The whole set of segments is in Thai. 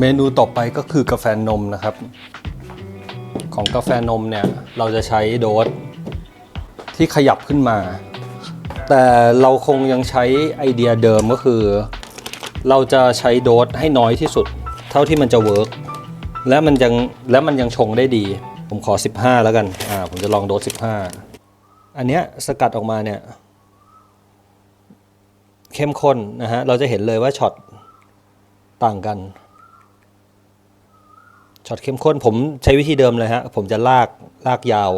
เมนูต่อไปก็คือกาแฟนมนะครับ ของกาแฟนมเนี่ย เราจะใช้โดสที่ขยับขึ้นมา แต่เราคงยังใช้ไอเดียเดิมก็คือ เราจะใช้โดสให้น้อยที่สุด เท่าที่มันจะเวิร์กและมันยังและมันยังชงได้ดี ผมขอ 15 แล้วกันอ่าผมจะลองโดส 15 อันเนี้ยสกัดออกมาเนี่ย เข้มข้นนะฮะเราจะเห็นเลยว่าช็อตต่างกัน ช็อตเข้มข้นผมใช้วิธีเดิมเลยฮะ ผมจะลากลากยาว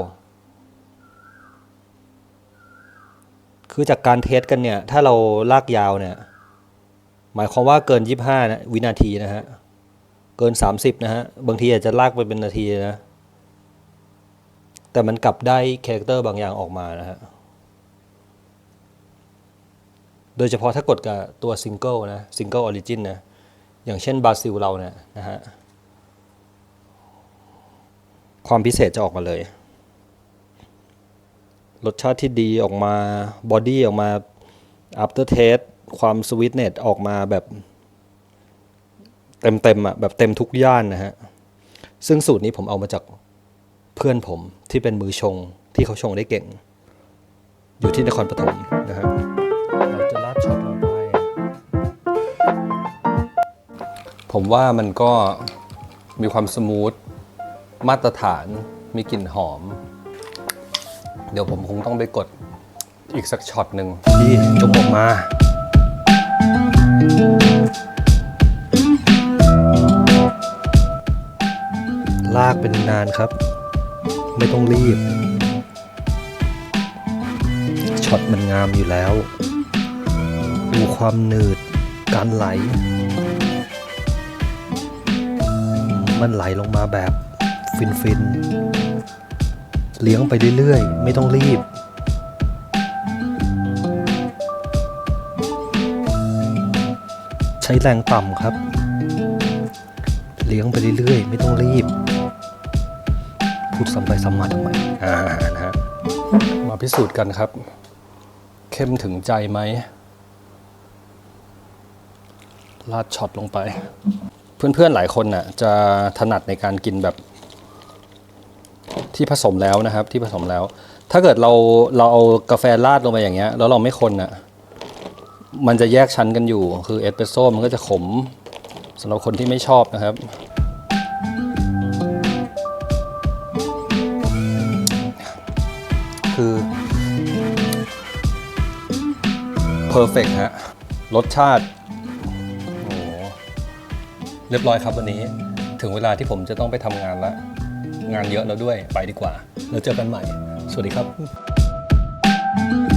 คือจากการเทสกันเนี่ย ถ้าเราลากยาวเนี่ย หมายความว่าเกิน 25นะวินาทีนะฮะ เกิน 30 นะฮะ บางทีอาจจะลากไปเป็นนาทีนะ แต่มันกลับได้คาแรคเตอร์บางอย่างออกมานะฮะ โดยเฉพาะถ้ากดกับตัวซิงเกิลนะซิงเกิลออริจินนะ อย่างเช่นบราซิลเราเนี่ยนะฮะ ความพิเศษจะออกมาเลย รสชาติที่ดีออกมาบอดี้ออกมา after taste ความสวีทเนสออกมาแบบเต็มๆอะแบบเต็มทุกย่านนะฮะ ซึ่งสูตรนี้ผมเอามาจากเพื่อนผมที่เป็นมือชงที่เขาชงได้เก่ง อยู่ที่นครปฐมนะฮะเราจะราดช็อตลงไป ผมว่ามันก็มีความสมูท มาตรฐานมีกลิ่นหอม เดี๋ยวผมคงต้องไปกดอีกสักช็อตหนึ่งที่จงออกมาลากเป็นนานครับ ไม่ต้องรีบ ช็อตมันงามอยู่แล้ว ดูความหนืด การไหล มันไหลลงมาแบบ ฟินฟินๆ เลี้ยงไปเรื่อยๆ ไม่ต้องรีบ ใช้แรงต่ำครับ เลี้ยงไปเรื่อยๆ ไม่ต้องรีบ พูดซ้ำไปซ้ำมาทำไมอ่านะฮะมาพิสูจน์กันครับ เข้มถึงใจไหมลาดช็อตลงไป เพื่อนๆหลายคนน่ะ จะถนัดในการกินแบบ ที่ผสมแล้วนะครับ ที่ผสมแล้ว ถ้าเกิดเราเราเอากาแฟราดลงไปอย่างเงี้ย แล้วเราไม่คนน่ะมันจะแยกชั้นกันอยู่ คือเอสเปรสโซ่มันก็จะขมสำหรับคนที่ไม่ชอบนะครับ คือเพอร์เฟกฮะ รสชาติ โอ้เรียบร้อยครับวันนี้ ถึงเวลาที่ผมจะต้องไปทำงานแล้ว งานเยอะแล้วด้วยไปดีกว่า แล้วเจอกันใหม่ สวัสดีครับ